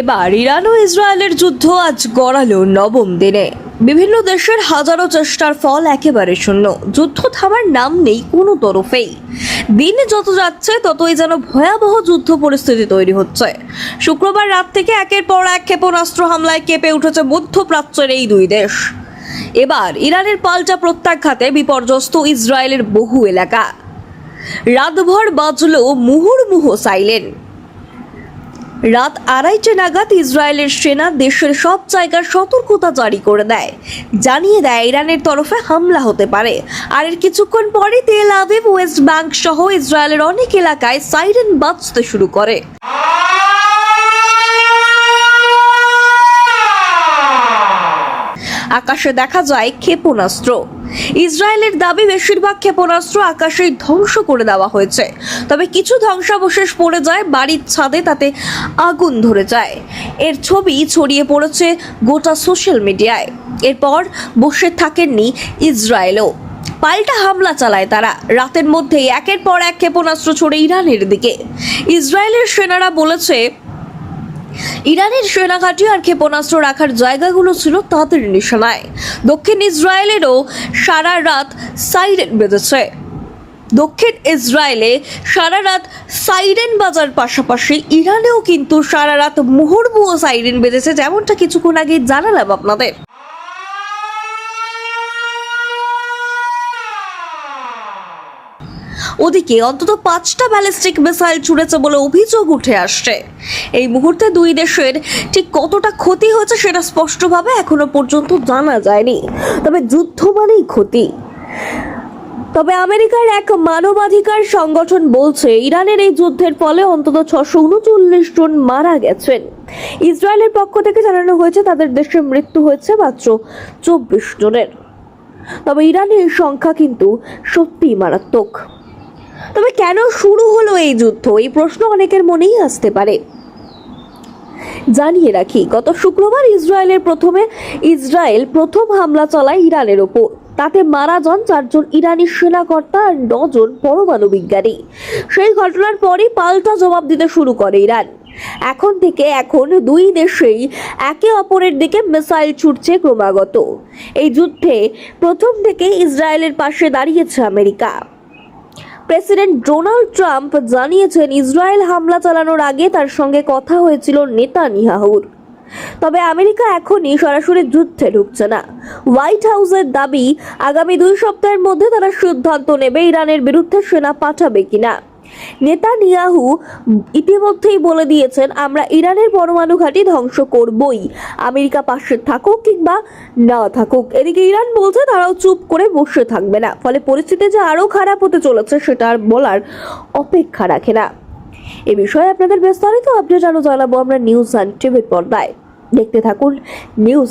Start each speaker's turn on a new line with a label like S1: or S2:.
S1: এবার ইরান ও ইসরায়েলের যুদ্ধ আজ গড়ালো নবম দিনে। বিভিন্ন দেশের হাজারো চেষ্টার ফল একেবারে শূন্য। যুদ্ধ থামার নাম নেই কোনো তরফেই। দিন যত যাচ্ছে, ততই যেন ভয়াবহ যুদ্ধ পরিস্থিতি তৈরি হচ্ছে। শুক্রবার রাত থেকে একের পর এক ক্ষেপণাস্ত্র হামলায় কেঁপে উঠেছে মধ্যপ্রাচ্যের এই দুই দেশ। এবার ইরানের পাল্টা প্রত্যাঘাতে বিপর্যস্ত ইসরায়েলের বহু এলাকা। রাতভর বাজল মুহুর্মুহ সাইলেন্ট। রাত আড়াইটে নাগাদ ইসরায়েলের সেনা দেশের সব জায়গার সতর্কতা জারি করে দেয়। জানিয়ে দেয়, ইরানের তরফে হামলা হতে পারে। আর এর কিছুক্ষণ পরে তেল আবিব, ওয়েস্ট ব্যাংক সহ ইসরায়েলের অনেক এলাকায় সাইরেন বাজতে শুরু করে। আকাশে দেখা যায় ক্ষেপণাস্ত্র। ইসরায়েলের দাবি বেশিরভাগ ক্ষেপণাস্ত্র আকাশেই ধ্বংস করে দেওয়া হয়েছে। তবে কিছু ধ্বংসাবশেষ পড়ে যায়, বাড়ির ছাদে তাতে আগুন ধরে যায়। এর ছবি ছড়িয়ে পড়েছে গোটা সোশ্যাল মিডিয়ায়। এরপর বসে থাকেননি ইসরায়েলও। পাল্টা হামলা চালায় তারা। রাতের মধ্যেই একের পর এক ক্ষেপণাস্ত্র ছড়ে ইরানের দিকে। ইসরায়েলের সেনারা বলেছে ইরানের সেনাঘাঁটি আর ক্ষেপণাস্ত্র রাখার জায়গাগুলো ছিল তাদের নিশানায়। দক্ষিণ ইসরায়েলেরও সারা রাত সাইরেন বেঁধেছে। দক্ষিণ ইসরায়েলে সারা রাত সাইরেন বাজার পাশাপাশি ইরানেও কিন্তু সারা রাত মুহুর্মুহ সাইরেন বেঁধেছে, যেমনটা কিছুক্ষণ আগে জানালাম আপনাদের। ওদিকে অন্তত পাঁচটা ব্যালিস্টিক মিসাইল ছুড়েছে বলে অভিযোগ উঠে আসছে। এই মুহূর্তে দুই দেশের ঠিক কতটা ক্ষতি হয়েছে সেটা স্পষ্টভাবে এখনও পর্যন্ত জানা যায়নি। তবে যুদ্ধ মানেই ক্ষতি। তবে আমেরিকার এক মানবাধিকার সংগঠন বলছে, ইরানের এই যুদ্ধের ফলে অন্তত ছশো উনচল্লিশ জন মারা গেছেন। ইসরায়েলের পক্ষ থেকে জানানো হয়েছে, তাদের দেশে মৃত্যু হয়েছে মাত্র চব্বিশ জনের। তবে ইরানের সংখ্যা কিন্তু সত্যিই মারাত্মক। তবে কেন শুরু হলো এই যুদ্ধ? এই প্রশ্ন অনেকের মনেই আসতে পারে। জানিয়ে রাখি, গত শুক্রবার ইসরায়েলের প্রথমে ইসরায়েল প্রথম হামলা চালায় ইরানের ওপর। তাতে মারা যান চারজন ইরানি সেনাকর্তা আর নজন পরমাণু বিজ্ঞানী। সেই ঘটনার পরই পাল্টা জবাব দিতে শুরু করে ইরান। এখন থেকে এখন দুই দেশেই একে অপরের দিকে মিসাইল ছুটছে ক্রমাগত। এই যুদ্ধে প্রথম থেকে ইসরায়েলের পাশে দাঁড়িয়েছে আমেরিকা। প্রেসিডেন্ট ডোনাল্ড ট্রাম্প জানিয়েছেন ইসরায়েল হামলা চালানোর আগে তার সঙ্গে কথা হয়েছিল নেতা নিহাহুর তবে আমেরিকা এখনই সরাসরি যুদ্ধে ঢুকছে না। হোয়াইট হাউসের দাবি, আগামী দুই সপ্তাহের মধ্যে তারা সিদ্ধান্ত নেবে ইরানের বিরুদ্ধে সেনা পাঠাবে কিনা। নেতানিয়াহু ইতিমধ্যেই বলে দিয়েছেন, আমরা ইরানের পরমাণু ঘাঁটি ধ্বংস করবই। আমেরিকা পাশে থাকুক কিংবা না থাকুক। এদিকে ইরান বলছে, তারাও চুপ করে বসে থাকবে না। ফলে পরিস্থিতি যে আরও খারাপ হতে চলেছে, সেটা আর বলার অপেক্ষা রাখে না। এ বিষয়ে আপনাদের বিস্তারিত আপডেট আরও জানাব আমরা নিউজ অ্যান্ড টিভির পর্দায়। দেখতে থাকুন নিউজ